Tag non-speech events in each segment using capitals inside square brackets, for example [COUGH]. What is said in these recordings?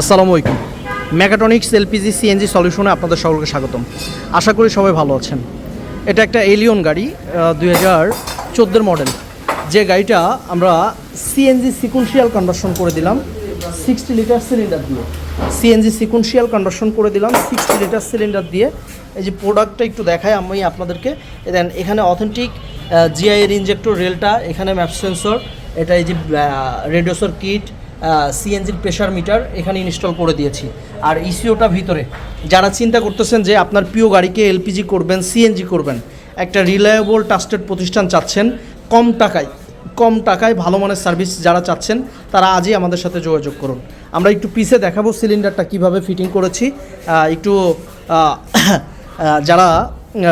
আসসালামু আলাইকুম। ম্যাকাটনিক্স LPG CNG সলিউশনে আপনাদের সকলকে স্বাগতম। আশা করি সবাই ভালো আছেন। এটা একটা এলিয়ন গাড়ি দুই হাজার চোদ্দোর মডেল যে গাড়িটা আমরা সিএনজি সিকুয়েন্সিয়াল কনভার্সন করে দিলাম সিক্সটি লিটার সিলিন্ডার দিয়ে। সিএনজি সিকুয়েন্সিয়াল কনভার্সন করে দিলাম সিক্সটি লিটার সিলিন্ডার দিয়ে। এই যে প্রোডাক্টটা একটু দেখাই, আমি আপনাদেরকে। দেন এখানে অথেন্টিক জিআই এর ইঞ্জেক্টর রেলটা এখানে ম্যাপ সেন্সর এটা এই যে রেডিওসর কিট সিএনজির প্রেশার মিটার এখানে ইনস্টল করে দিয়েছি। আর ইসিওটা ভিতরে, যারা চিন্তা করতেছেন যে আপনার প্রিয় গাড়িকে এলপিজি করবেন সিএনজি করবেন, একটা রিলায়েবল ট্রাস্টেড প্রতিষ্ঠান চাচ্ছেন, কম টাকায় কম টাকায় ভালো মানের সার্ভিস যারা চাচ্ছেন, তারা আজই আমাদের সাথে যোগাযোগ করুন। আমরা একটু পিসে দেখাবো সিলিন্ডারটা কীভাবে ফিটিং করেছি। একটু [COUGHS] যারা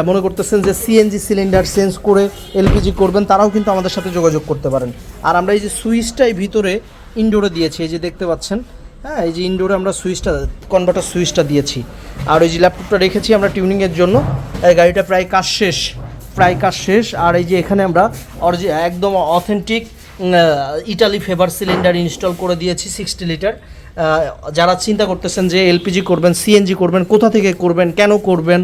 মনে করতেছেন যে সিএনজি সিলিন্ডার চেঞ্জ করে এলপিজি করবেন, তারাও কিন্তু আমাদের সাথে যোগাযোগ করতে পারেন। আর আমরা এই যে সুইচটাই ভিতরে ইনডোরে দিয়েছি, এই যে দেখতে পাচ্ছেন হ্যাঁ এই যে ইনডোরে আমরা সুইচটা কনভার্টার সুইচটা দিয়েছি। আর ওই যে ল্যাপটপটা রেখেছি আমরা টিউনিংয়ের জন্য, এই গাড়িটা প্রায় কাজ শেষ, প্রায় কাজ শেষ, আর এই যে এখানে আমরা অরিজি একদম authentic Italy Faber cylinder install করে দিয়েছি সিক্সটি লিটার যারা চিন্তা করতেছেন যে এলপিজি করবেন সিএনজি করবেন, কোথা থেকে করবেন, কেন করবেন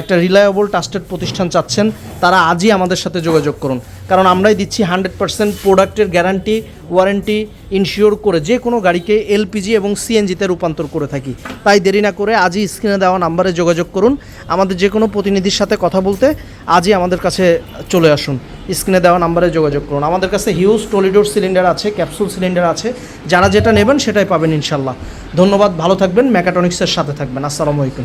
একটা রিলায়েবল ট্রাস্টেড প্রতিষ্ঠান চাচ্ছেন, তারা আজই আমাদের সাথে যোগাযোগ করুন। কারণ আমরাই দিচ্ছি হান্ড্রেড পার্সেন্ট প্রোডাক্টের গ্যারান্টি ওয়ারেন্টি ইনশিওর করে যে কোনো গাড়িকে এলপিজি এবং সিএনজিতে রূপান্তর করে থাকি। তাই দেরি না করে আজই স্ক্রিনে দেওয়া নাম্বারে যোগাযোগ করুন। আমাদের যে কোনো প্রতিনিধির সাথে কথা বলতে আজই আমাদের কাছে চলে আসুন। স্ক্রিনে দেওয়া নাম্বারে যোগাযোগ করুন। আমাদের কাছে হিউজ টলিডোর সিলিন্ডার আছে ক্যাপসুল সিলিন্ডার আছে। যারা যেটা নেবেন সেটাই পাবেন ইনশাল্লাহ। ধন্যবাদ, ভালো থাকবেন ম্যাকাটনিক্সের সাথে থাকবেন। আসসালামু আলাইকুম।